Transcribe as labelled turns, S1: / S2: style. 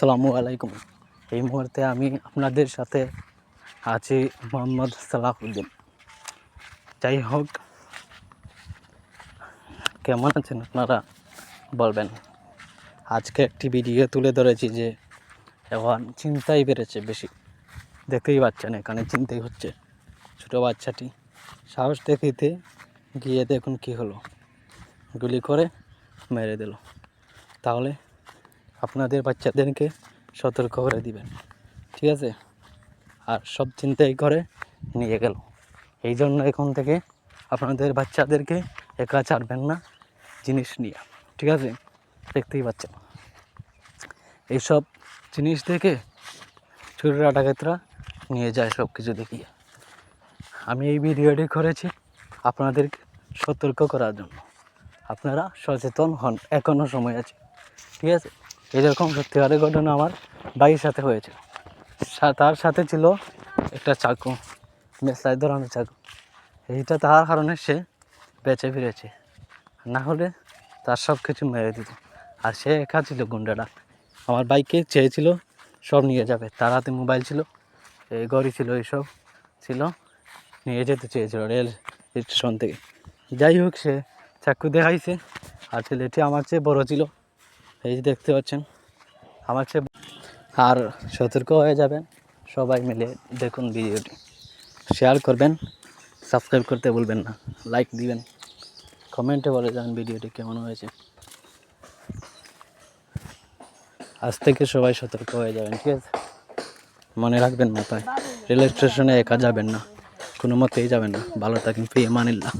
S1: আসসালামু আলাইকুম। এই মুহূর্তে আমি আপনাদের সাথে আছি মোহাম্মদ সালাহুদ্দিন। যাই হোক, কেমন আছেন আপনারা বলবেন? আজকে একটি ভিডিও তুলে ধরেছি যে, এখন চিন্তাই বেড়েছে বেশি। দেখতেই পাচ্ছেন, এখানে চিন্তাই হচ্ছে। ছোটো বাচ্চাটি সাহস দেখিতে গিয়ে দেখুন কি হলো। গুলি করে মেরে দিল। তাহলে আপনাদের বাচ্চাদেরকে সতর্ক করে দিবেন। ঠিক আছে? আর সব চিন্তাই করে নিয়ে গেল। এই জন্য এখন থেকে আপনাদের বাচ্চাদেরকে একা ছাড়বেন না জিনিস নিয়ে। ঠিক আছে? দেখতেই পাচ্ছেন। এইসব জিনিস দেখে চুরিরা ডাকাতরা নিয়ে যায় সব কিছু দেখিয়ে। আমি এই ভিডিওটি করেছি আপনাদেরকে সতর্ক করার জন্য। আপনারা সচেতন হন এখনও সময় আছে। ঠিক আছে? এরকম সত্যি সত্যিকারের ঘটনা আমার ভাইয়ের সাথে হয়েছে। তার সাথে ছিল একটা চাকু, মেসলাই ধরানোর চাকু। এইটা তার কারণে সে বেঁচে ফিরেছে। না হলে তার সব কিছু মেরে দিত। আর সে একা ছিল গুন্ডাটা আমার বাইকে চেয়েছিল সব নিয়ে যাবে। তার হাতে মোবাইল ছিল এই ঘড়ি ছিল এইসব ছিল। নিয়ে যেতে চেয়েছিল রেল স্টেশন থেকে। যাই হোক, সে চাকু দেখাইছে। আর ছেলেটি আমার চেয়ে বড় ছিল। এই যে দেখতে পাচ্ছেন, আমার চেয়ে আর সতর্ক হয়ে যাবেন। সবাই মিলে দেখুন ভিডিওটি। শেয়ার করবেন, সাবস্ক্রাইব করতে বলবেন না। লাইক দিবেন, কমেন্টে বলে যান ভিডিওটি কেমন হয়েছে। আজ থেকে সবাই সতর্ক হয়ে যাবেন, ঠিক আছে? মনে রাখবেন মাথায়। রেল স্টেশনে একা যাবেন না, কোনো মতেই যাবেন না। ভালো থাকেন, প্রিয় মানিল্লা।